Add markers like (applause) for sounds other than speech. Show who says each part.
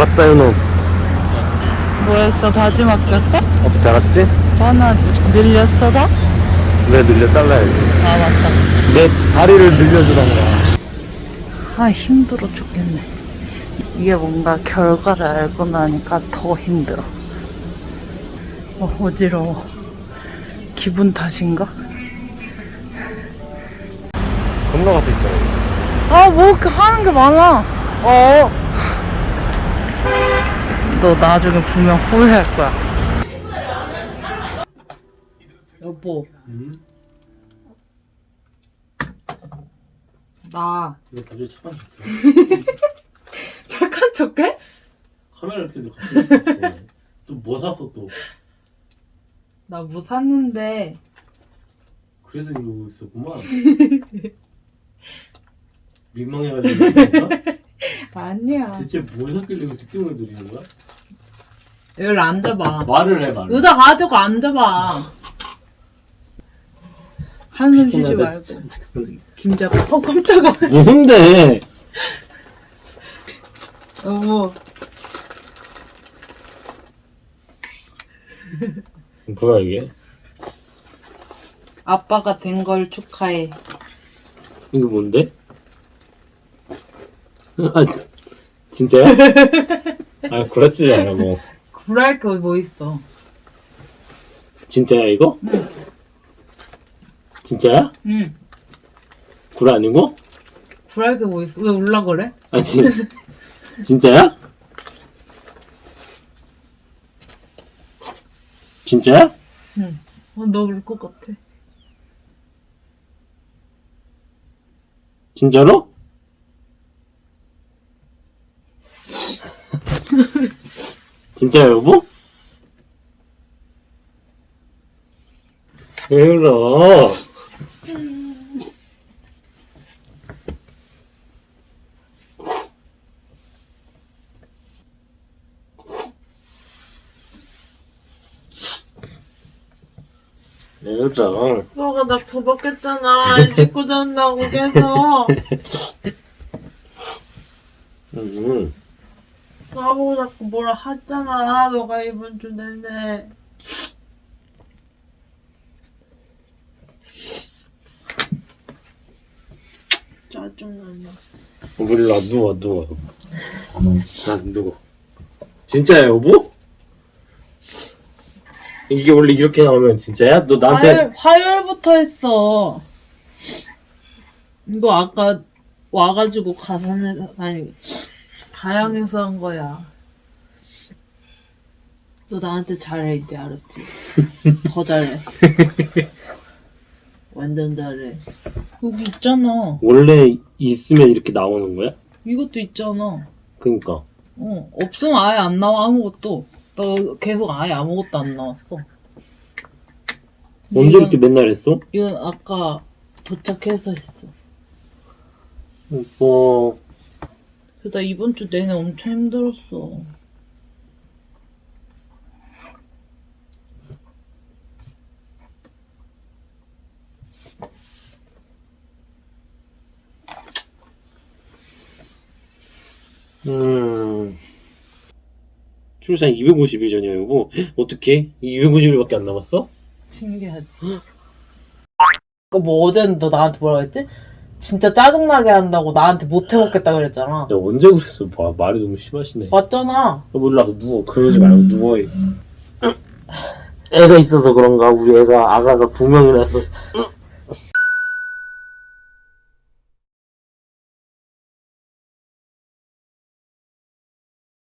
Speaker 1: 잘했다 이놈
Speaker 2: 뭐 했어? 바지 맡겼어?
Speaker 1: 어떻게 알았지?
Speaker 2: 하나 늘렸어 다?
Speaker 1: 왜 늘려 잘라야지
Speaker 2: 아 맞다
Speaker 1: 내 다리를 늘려주던가
Speaker 2: 아 힘들어 죽겠네 이게 뭔가 결과를 알고 나니까 더 힘들어 어, 어지러워 기분 탓인가?
Speaker 1: 건너갈 수 있잖아
Speaker 2: 아뭐 이렇게 하는 게 많아 어. 너 나중에 분명 후회할 거야 여보 나
Speaker 3: 이거 갑자기 착한 척해. (laughs)
Speaker 2: 착한 척해?
Speaker 3: 카메라 켜도 갑자기 착해. 또뭐 샀어 또?
Speaker 2: 나 뭐 샀는데
Speaker 3: 그래서 이러고 있었구만. (laughs) 민망해가지고 그런가? (laughs)
Speaker 2: 아니야
Speaker 3: 대체 뭘 샀길래 이렇게 띵을 들이는 거야?
Speaker 2: 여기 앉아봐
Speaker 3: 말을 해 말을.
Speaker 2: 의자 가지고 앉아봐 한숨 쉬지
Speaker 3: 나
Speaker 2: 말고 김자가 어 깜짝아
Speaker 3: 뭔데?
Speaker 2: 여보
Speaker 3: 뭐야 이게?
Speaker 2: 아빠가 된 걸 축하해
Speaker 3: 이거 뭔데? 아 진짜야? (laughs) 아 구라치지 말라고.
Speaker 2: 구랄 게뭐 있어
Speaker 3: 진짜야 이거? 진짜야?
Speaker 2: 응
Speaker 3: 구라 아니고?
Speaker 2: 구랄 게뭐 있어 왜 울라 그래?
Speaker 3: 아니 (laughs) 진짜야? 진짜야?
Speaker 2: 응너 울것 같아
Speaker 3: 진짜로? 진짜야 여보? 왜 울어? 왜 울어?
Speaker 2: 너가 나 구박했잖아 안 씻고 잔다고 계속
Speaker 3: 음.
Speaker 2: 나보고 자꾸 뭐라 하잖아. 너가 이번 주 내내. 짜증나네.
Speaker 3: 몰라 누워 누워. 난 누워. 진짜야 여보? 이게 원래 이렇게 나오면 진짜야? 너 나한테
Speaker 2: 화요일, 화요일부터 했어. 이거 아까 와가지고 가산에 아니 가양에서 한 거야 너 나한테 잘해 이제 알았지? (laughs) 더 잘해 완전 잘해 여기 있잖아
Speaker 3: 원래 있으면 이렇게 나오는 거야?
Speaker 2: 이것도 있잖아
Speaker 3: 그니까
Speaker 2: 어, 없으면 아예 안 나와 아무것도. 너 계속 아예 아무것도 안 나왔어.
Speaker 3: 언제
Speaker 2: 이건-
Speaker 3: 이렇게 맨날 했어?
Speaker 2: 이건 아까 도착해서 했어.
Speaker 3: 뭐
Speaker 2: 그래서 나 이번 주 내내 엄청 힘들었어.
Speaker 3: 음... 출산 250일 전이야 여보 어떻게? 250일밖에 안 남았어?
Speaker 2: 신기하지. 그뭐 어제는 너 나한테 뭐라 그랬지? 진짜 짜증나게 한다고 나한테 못 해먹겠다 그랬잖아.
Speaker 3: 야 언제 그랬어? 마, 말이 너무 심하시네
Speaker 2: 맞잖아.
Speaker 3: 야, 몰라 누워 그러지 말고 누워 애가 있어서 그런가 우리 애가 아가가 두 명이라서